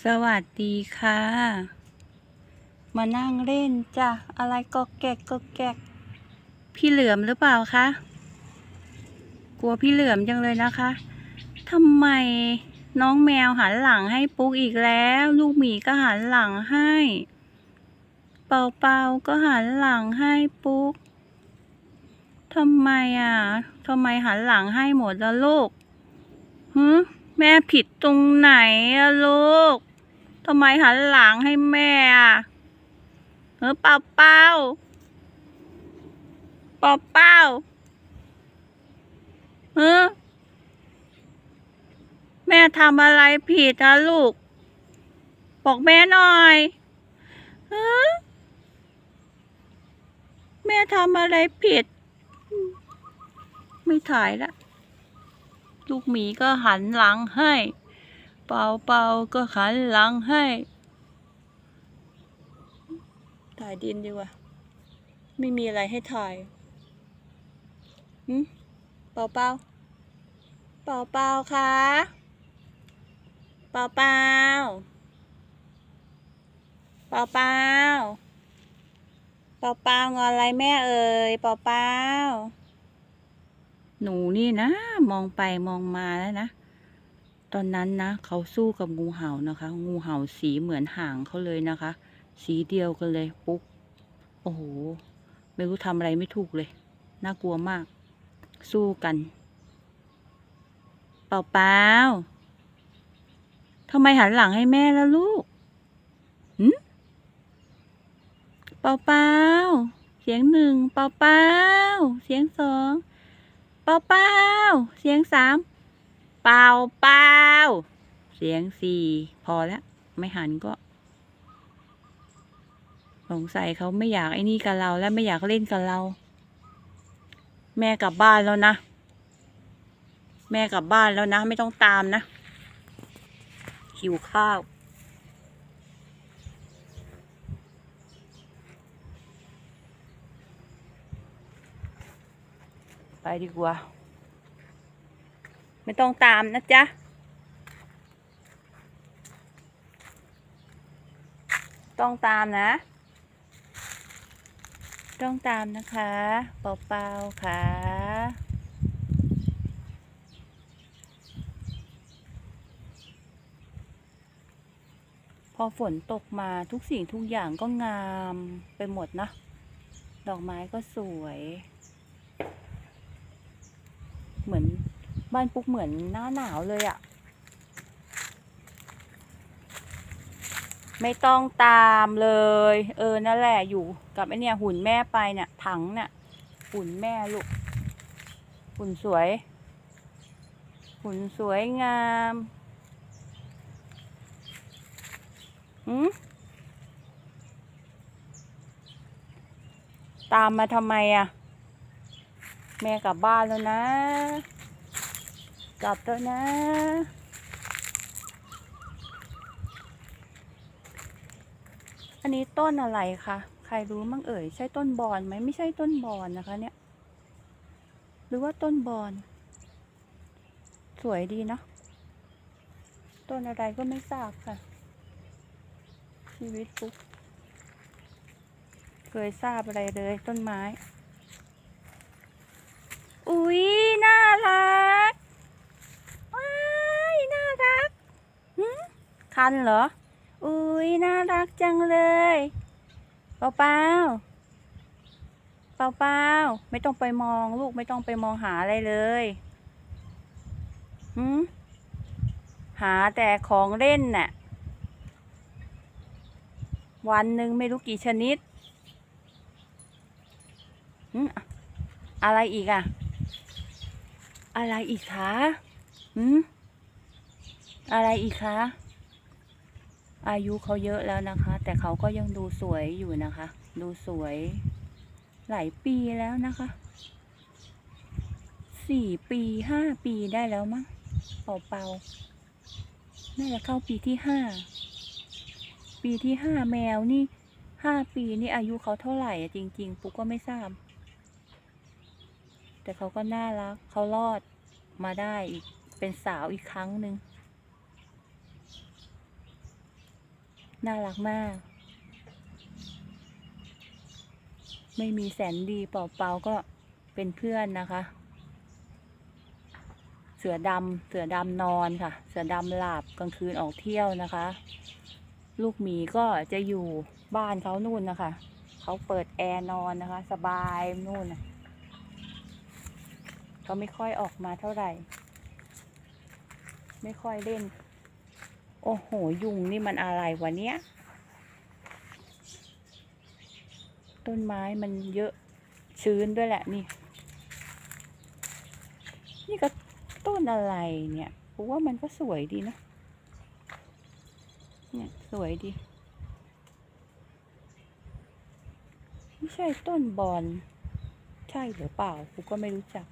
สวัสดีค่ะ มานั่งเล่นจ้ะ อะไรก็แกกก็แกก พี่เหลือมหรือเปล่าคะ กลัวพี่เหลือมจังเลยนะคะทำไมน้องแมวหันหลังให้ปุ๊กอีกแล้ว ลูกหมีก็หันหลังให้ เป่าเป่าก็หันหลังให้ปุ๊กทำไมอะทำไมหันหลังให้หมดแล้วลูกฮึ แม่ผิดตรงไหนอะลูกทำไมหันหลังให้แม่อะเออเป่าเป่าเป่าเป่าเออแม่ทำอะไรผิดอะลูก บอกแม่หน่อยเออแม่ทำอะไรผิด ไม่ถ่ายละ ลูกหมีก็หันหลังให้ เปาเป่าก็หันหลังให้ ถ่ายดินดีกว่า ไม่มีอะไรให้ถ่ายหืมเปาเป่าเปาเป่าคะเปาเป่าเปาเป่าเปาเป่างอนอะไรแม่เอ่ยเปาเป่า หนูนี่นะ มองไปมองมาแล้วนะ ตอนนั้นนะเขาสู้กับงูเห่านะคะ งูเห่าสีเหมือนหางเขาเลยนะคะ สีเดียวกันเลยปุ๊กโอ้โห ไม่รู้ทำอะไรไม่ถูกเลย น่ากลัวมาก สู้กัน เปล่าเปล่าทำไมหันหลังให้แม่แล้วลูกหืมเปล่าเปล่าเสียงหนึ่งเปล่าเปล่าเสียงสอง เป่าเป่าเสียงสามเป่าเป่าเสียงสี่พอแล้ว ไม่หันก็สงสัยเขาไม่อยากไอ้นี่กับเรา และไม่อยากเล่นกับเรา แม่กลับบ้านแล้วนะ แม่กลับบ้านแล้วนะ ไม่ต้องตามนะหิวข้าว ไปดีกว่า ไม่ต้องตามนะจ๊ะ ต้องตามนะ ต้องตามนะคะ เปล่าๆค่ะ พอฝนตกมาทุกสิ่งทุกอย่างก็งามไปหมดนะ ดอกไม้ก็สวย เหมือนบ้านปุ๊กเหมือนหน้าหนาวเลยอะ่ะ ไม่ต้องตามเลย เออนั่นแหละอยู่กับไอเนี่ยหุ่นแม่ไปเนี่ยถังเนี่ยหุ่นแม่ลูก หุ่นสวย หุ่นสวยงามหืมตามมาทำไมอะ แม่กลับบ้านแล้วนะ กลับแล้วนะ อันนี้ต้นอะไรคะใครรู้มั่งเอ่ย ใช่ต้นบอนไหมไม่ใช่ต้นบอนนะคะเนี่ย หรือว่าต้นบอนสวยดีเนาะต้นอะไรก็ไม่ทราบค่ะ ชีวิตปุ๊บเคยทราบอะไรเลยต้นไม้ อุ๊ยน่ารัก ว้ายน่ารักหืมคันเหรอ อุ้ยน่ารักจังเลย เปล่าเปล่าเปล่าเปล่าไม่ต้องไปมองลูกไม่ต้องไปมองหาอะไรเลยหืมหาแต่ของเล่นน่ะ วันหนึ่งไม่รู้กี่ชนิดหืมอะไรอีกอะ อะไรอีกคะหืมอะไรอีกคะ อายุเขาเยอะแล้วนะคะ แต่เขาก็ยังดูสวยอยู่นะคะ ดูสวย หลายปีแล้วนะคะ สี่ปีห้าปีได้แล้วมั้งเป่าเป่าน่าจะเข้าปีที่ห้า ปีที่ห้าแมวนี่ห้าปีนี่อายุเขาเท่าไหร่จริง ๆ ปุ๊กก็ไม่ทราบ แต่เขาก็น่ารักเขารอดมาได้อีกเป็นสาวอีกครั้งหนึ่งน่ารักมาก ไม่มีแสนดีเป่าๆก็เป็นเพื่อนนะคะ เสือดำเสือดำนอนค่ะ เสือดำหลับกลางคืนออกเที่ยวนะคะ ลูกหมีก็จะอยู่บ้านเขานู่นนะคะ เขาเปิดแอร์นอนนะคะ สบายนู่นนะ เขาไม่ค่อยออกมาเท่าไหร่ ไม่ค่อยเล่น โอ้โห ยุงนี่มันอะไรวะเนี้ย ต้นไม้มันเยอะชื้นด้วยแหละนี่ นี่ก็ต้นอะไรเนี่ยผมว่ามันก็สวยดีนะ เนี่ยสวยดี ไม่ใช่ต้นบอนใช่หรือเปล่ากูก็ไม่รู้จัก